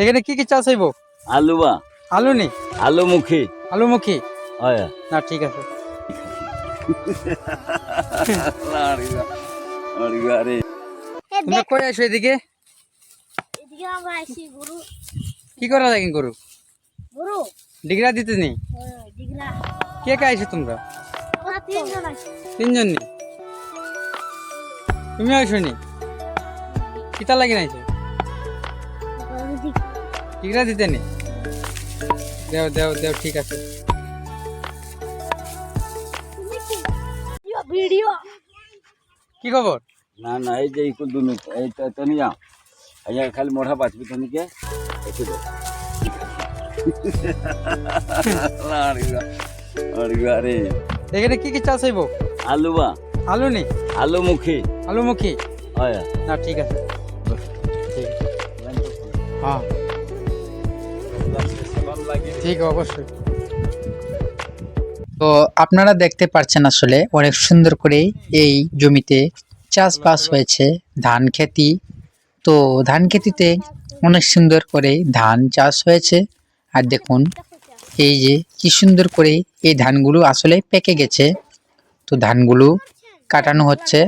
এখানে কি কি চাষ হইব? আলু বা আলু নি আলু মুখী আলুমুখী? হয়। না ঠিক আছে। আসো এদিকে? কি করা লাগে গরু? গরু। দিতে নি কে কে আইছো তোমরা? তিনজন নি? তুমি আইছো নি কিতা লাগি নাইছো? ঠিক না দিতে নি দেও দেও দেও ঠিক আছে। ভিডিও। কি খবর? না না এই যে ইকুল দুনু এই তো নিয়া আইয়া খালি মোড়া বাঁচবি তনিকে একটু দাও এখানে কি কি চাষ হইব? আলুবা আলু নি আলু মুখী আলু মুখী হয়। না ঠিক আছে। হ্যাঁ। ঠিক, অবশ্যই। তো আপনারা দেখতে পাচ্ছেন আসলে অনেক সুন্দর করে এই জমিতে চাষবাস হয়েছে, ধান খেতি। তো ধান খেতিতে অনেক সুন্দর করে ধান চাষ হয়েছে। আর দেখুন, এই যে কি সুন্দর করে এই ধানগুলো আসলে পেকে গেছে। তো ধানগুলো কাটানো হচ্ছে।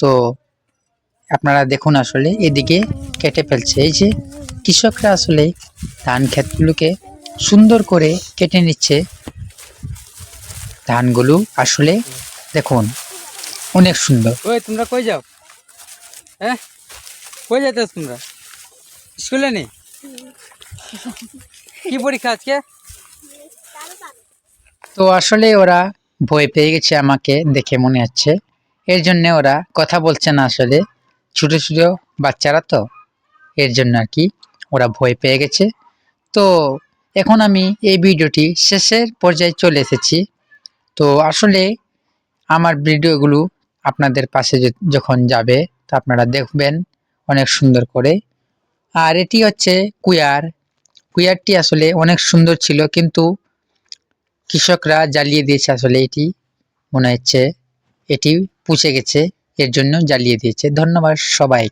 তো আপনারা দেখুন আসলে এদিকে কেটে ফেলছে। এই যে কৃষকরা আসলে ধান ক্ষেতগুলোকে সুন্দর করে কেটে নিচ্ছে। ধানগুলো আসলে দেখুন অনেক সুন্দর। ওই তোমরা কই যাও? হ্যাঁ? কই যাইতেছ তোমরা? স্কুলে নি কি পরীক্ষা আজকে? তো আসলে ওরা ভয় পেয়ে গেছে আমাকে দেখে মনে হচ্ছে। এর জন্য ওরা কথা বলছে না আসলে। ছোট ছোট বাচ্চারা তো, এর জন্য আর কি ওরা ভয় পেয়ে গেছে। তো এখন আমি এই ভিডিওটি শেষের পর্যায়ে চলে এসেছি। তো আসলে আমার ভিডিওগুলো আপনাদের পাশে যখন যাবে তা আপনারা দেখবেন অনেক সুন্দর করে। আর এটি হচ্ছে কুয়ার। কুয়ারটি আসলে অনেক সুন্দর ছিল কিন্তু কৃষকরা জ্বালিয়ে দিয়েছে আসলে এটি। মনে হচ্ছে এটি পুষে গেছে। এর জন্য জ্বালিয়ে দিয়েছে। ধন্যবাদ সবাইকে।